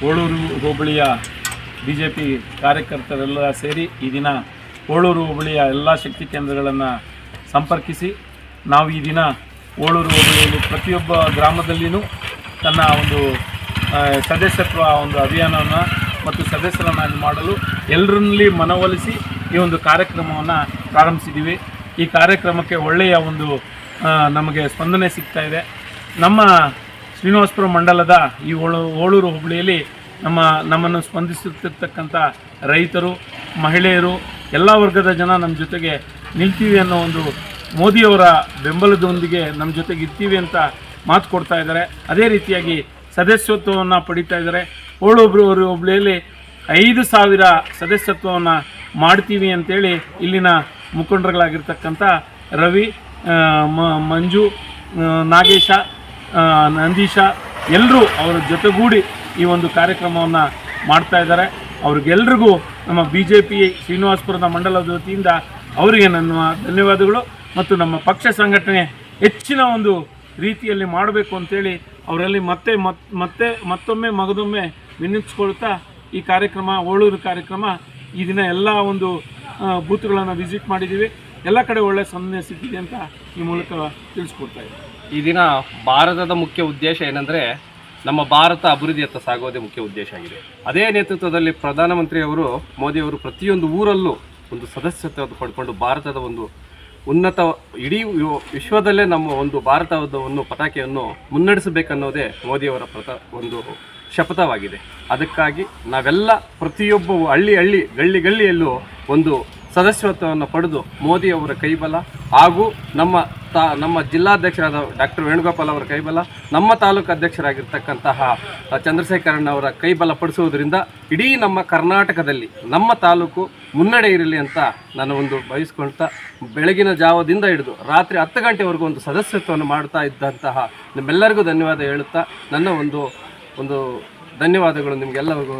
ಹೋಳೂರು ಹೋಬಳಿಯ B J P ಕಾರ್ಯಕರ್ತರೆಲ್ಲ ಸೇರಿ ಈ ದಿನ ಕೋಳೂರು ಹೋಬಳಿಯ ಎಲ್ಲ ಶಕ್ತಿ ಕೇಂದ್ರಗಳನ್ನು ಸಂಪರ್ಕಿಸಿ, ನಾವು ಈ ದಿನ ಹೋಳೂರು ಹೋಬಳಿಯಲ್ಲಿ ಪ್ರತಿಯೊಬ್ಬ ಗ್ರಾಮದಲ್ಲಿಯೂ ತನ್ನ ಒಂದು ಸದಸ್ಯತ್ವ ಒಂದು ಅಭಿಯಾನವನ್ನು ಮತ್ತು ಸದಸ್ಯರನ್ನಾಗಿ ಮಾಡಲು ಎಲ್ಲರಲ್ಲಿ ಮನವೊಲಿಸಿ ಈ ಒಂದು ಕಾರ್ಯಕ್ರಮವನ್ನು ಪ್ರಾರಂಭಿಸಿದ್ದೀವಿ. ಈ ಕಾರ್ಯಕ್ರಮಕ್ಕೆ ಒಳ್ಳೆಯ ಒಂದು ನಮಗೆ ಸ್ಪಂದನೆ ಸಿಗ್ತಾ ಇದೆ. ನಮ್ಮ ಶ್ರೀನಿವಾಸಪುರ ಮಂಡಲದ ಈ ಓಳು ಓಳೂರು ಹೋಬಳಿಯಲ್ಲಿ ನಮ್ಮ ನಮ್ಮನ್ನು ಸ್ಪಂದಿಸುತ್ತಿರ್ತಕ್ಕಂಥ ರೈತರು, ಮಹಿಳೆಯರು, ಎಲ್ಲ ವರ್ಗದ ಜನ ನಮ್ಮ ಜೊತೆಗೆ ನಿಲ್ತೀವಿ ಅನ್ನೋ ಒಂದು ಮೋದಿಯವರ ಬೆಂಬಲದೊಂದಿಗೆ ನಮ್ಮ ಜೊತೆಗೆ ಇರ್ತೀವಿ ಅಂತ ಮಾತು ಕೊಡ್ತಾ ಇದ್ದಾರೆ. ಅದೇ ರೀತಿಯಾಗಿ ಸದಸ್ಯತ್ವವನ್ನು ಪಡಿತಾ ಇದ್ದಾರೆ. ಓಳೊಬ್ರು ಹೋಬಳಿಯಲ್ಲಿ ಐದು ಸಾವಿರ ಸದಸ್ಯತ್ವವನ್ನು ಮಾಡ್ತೀವಿ ಅಂತೇಳಿ ಇಲ್ಲಿನ ಮುಖಂಡರುಗಳಾಗಿರ್ತಕ್ಕಂಥ ರವಿ ಮಂಜು ನಾಗೇಶ ನಂದೀಶ ಎಲ್ಲರೂ ಅವರ ಜೊತೆಗೂಡಿ ಈ ಒಂದು ಕಾರ್ಯಕ್ರಮವನ್ನು ಮಾಡ್ತಾ ಇದ್ದಾರೆ. ಅವ್ರಿಗೆಲ್ರಿಗೂ ನಮ್ಮ ಬಿ ಜೆ ಪಿ ಶ್ರೀನಿವಾಸಪುರದ ಮಂಡಲದ ವತಿಯಿಂದ ಅವರಿಗೆ ನನ್ನ ಧನ್ಯವಾದಗಳು ಮತ್ತು ನಮ್ಮ ಪಕ್ಷ ಸಂಘಟನೆ ಹೆಚ್ಚಿನ ಒಂದು ರೀತಿಯಲ್ಲಿ ಮಾಡಬೇಕು ಅಂತೇಳಿ ಅವರಲ್ಲಿ ಮತ್ತೆ ಮತ್, ಮತ್ತೆ ಮತ್ತೊಮ್ಮೆ ಮಗದೊಮ್ಮೆ ವಿನಿಸ್ಕೊಳ್ತಾ ಈ ಕಾರ್ಯಕ್ರಮ, ಓಳೂರು ಕಾರ್ಯಕ್ರಮ ಈ ದಿನ ಎಲ್ಲ ಒಂದು ಬೂತ್ಗಳನ್ನು ವಿಸಿಟ್ ಮಾಡಿದ್ದೀವಿ. ಎಲ್ಲ ಕಡೆ ಒಳ್ಳೆಯ ಸ್ಪಂದನೆ ಸಿಕ್ಕಿದೆ ಅಂತ ಈ ಮೂಲಕ ತಿಳಿಸ್ಕೊಡ್ತಾ ಇದ್ದೀನಿ. ಈ ದಿನ ಭಾರತದ ಮುಖ್ಯ ಉದ್ದೇಶ ಏನಂದರೆ ನಮ್ಮ ಭಾರತ ಅಭಿವೃದ್ಧಿಯತ್ತ ಸಾಗೋದೇ ಮುಖ್ಯ ಉದ್ದೇಶ ಆಗಿದೆ. ಅದೇ ನೇತೃತ್ವದಲ್ಲಿ ಪ್ರಧಾನಮಂತ್ರಿಯವರು, ಮೋದಿಯವರು ಪ್ರತಿಯೊಂದು ಊರಲ್ಲೂ ಒಂದು ಸದಸ್ಯತ್ವ ಪಡ್ಕೊಂಡು ಭಾರತದ ಒಂದು ಉನ್ನತ, ಇಡೀ ವಿಶ್ವದಲ್ಲೇ ನಮ್ಮ ಒಂದು ಭಾರತದ ಒಂದು ಪತಾಕೆಯನ್ನು ಮುನ್ನಡೆಸಬೇಕನ್ನೋದೇ ಮೋದಿಯವರ ಪ್ರತ ಒಂದು ಶಪಥವಾಗಿದೆ. ಅದಕ್ಕಾಗಿ ನಾವೆಲ್ಲ ಪ್ರತಿಯೊಬ್ಬ ಹಳ್ಳಿ ಹಳ್ಳಿ, ಗಳ್ಳಿ ಗಳ್ಳಿಯಲ್ಲೂ ಒಂದು ಸದಸ್ಯತ್ವವನ್ನು ಪಡೆದು ಮೋದಿಯವರ ಕೈಬಲ ಹಾಗೂ ನಮ್ಮ ತಾ, ನಮ್ಮ ಜಿಲ್ಲಾಧ್ಯಕ್ಷರಾದ ಡಾಕ್ಟರ್ ವೇಣುಗೋಪಾಲ್ ಅವರ ಕೈಬಲ, ನಮ್ಮ ತಾಲೂಕು ಅಧ್ಯಕ್ಷರಾಗಿರ್ತಕ್ಕಂತಹ ಚಂದ್ರಶೇಖರಣ್ಣ ಅವರ ಕೈಬಲ ಪಡಿಸುವುದರಿಂದ ಇಡೀ ನಮ್ಮ ಕರ್ನಾಟಕದಲ್ಲಿ, ನಮ್ಮ ತಾಲೂಕು ಮುನ್ನಡೆ ಇರಲಿ ಅಂತ ನಾನು ಒಂದು ಬಯಸ್ಕೊಳ್ತಾ ಬೆಳಗಿನ ಜಾವದಿಂದ ಹಿಡಿದು ರಾತ್ರಿ ಹತ್ತು ಗಂಟೆವರೆಗೂ ಒಂದು ಸದಸ್ಯತ್ವವನ್ನು ಮಾಡ್ತಾ ಇದ್ದಂತಹ ನಿಮ್ಮೆಲ್ಲರಿಗೂ ಧನ್ಯವಾದ ಹೇಳುತ್ತಾ ನನ್ನ ಒಂದು ಒಂದು ಧನ್ಯವಾದಗಳು ನಿಮಗೆಲ್ಲರಿಗೂ.